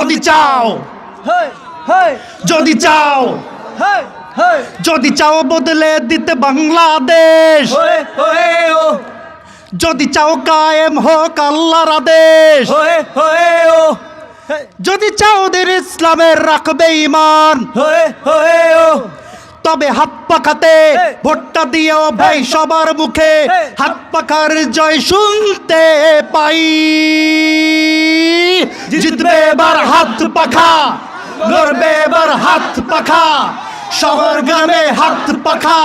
যদি চাও। যদি চাও। যদি চাও বদলে দিতে বাংলাদেশ। যদি চাও কায়েম হোক আল্লাহর আদেশ। যদি চাও ওদের ইসলামের রাখবে ইমান তবে হাত পাখাতে ভোটটা দিও ভাই সবার মুখে হাত পাখার জয় শুনতে পাই। জিতবে এবার হাত পাখা লড়বে এবার হাত পাখা শহর গ্রামে হাত পাখা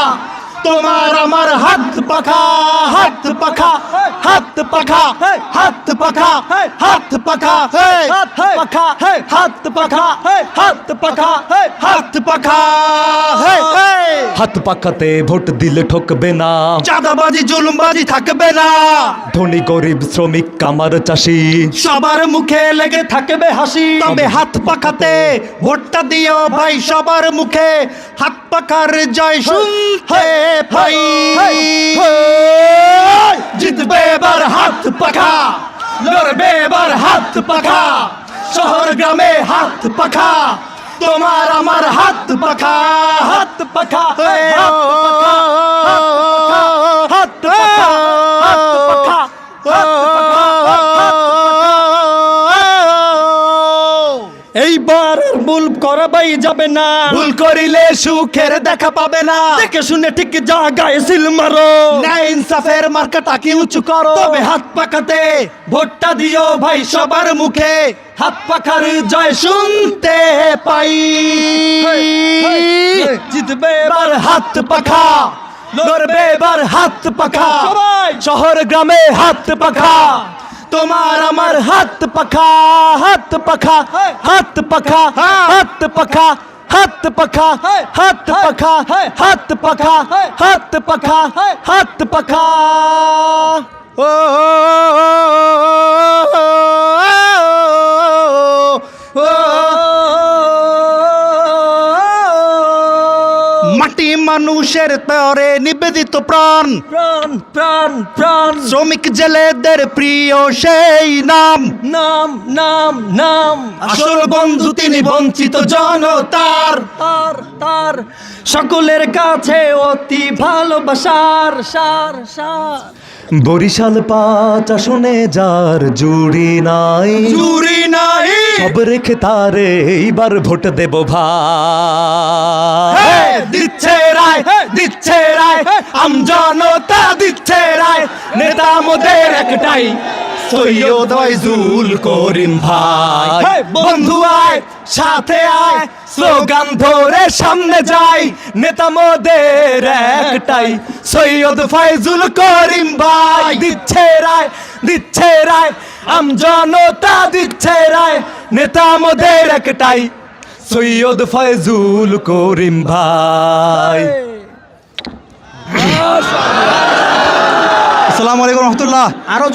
তোমার আমার হাত পাখা হাত পাখা হাত পাখা হাত পাখা হাত পাখা হাত পাখা হাত পাখা হাত পাখা হাত পাখা হাত পাকাতে ভোট দিলে ঠকবে না। চাঁদাবাজি জুলুমবাজি থাকবে না। ধনী গরিব শ্রমিক কামার চাষি। সবার মুখে লেগে থাকবে হাসি। তবে হাত পাখাতে ভোটটা দিও ভাই সবার মুখে। হাত পাখার জয় শুনতে পাই। জিতবে এবার হাত পাখা লড়বে এবার হাত পাখা। শহর গ্রামে হাত পাখা তোমার আমার হাত পাখা হাত পাখা হাত পাখা। এইবার ভুল করাবাই যাবে না। ভুল করিলে সুখের দেখা পাবে না। দেখে শুনে ঠিক জায়গায় সিল মারো। ইনসাফের মার্কাটাকে উঁচু করো? তবে হাত পাকাতে ভোটটা দিও ভাই সবার মুখে। হাত পাখার জয় শুনতে পাই। জিতবে এবার হাত পাখা। লড়বে এবার হাত পাখা। শহর গ্রামে হাত পাখা। তোমার আমার হাত পাখা। হাত পাখা হাত পাখা হাত পাখা হাত পাখা হাত পাখা হাত পাখা হাত পাখা হাত পাখা ও মাটি মানুষের তরে নিবেদিত প্রাণ। প্রাণ প্রাণ প্রাণ। শ্রমিক জেলেদের প্রিয় সেই নাম। নাম নাম নাম। আসল বন্ধু তিনি বঞ্চিত জনতার। তার তার। সকলের কাছে অতি ভালোবাসার সার সার। বরিশাল পাঁচ আসনে যার জুড়ি নাই। জুড়ি নাই। সব রেখে তারে এইবার ভোট দেব ভাই। দিচ্ছে রায় দিচ্ছে রায় আম জনতা দিচ্ছে রায়। নেতা মোদের একটাই সৈয়দ ফয়জুল করিম ভাই। বন্ধু আয় সাথে আয় স্লোগান ধরে সামনে যাই। নেতা মোদের একটাই সৈয়দ ফয়জুল করিম ভাই। দিচ্ছে রায় দিচ্ছে রায় আম জনতা দিচ্ছে রায়। নেতা আমাদের একটাই সৈয়দ ফয়জুল করিম ভাই। আসসালামু আলাইকুম রহমতুল্লাহ। আরও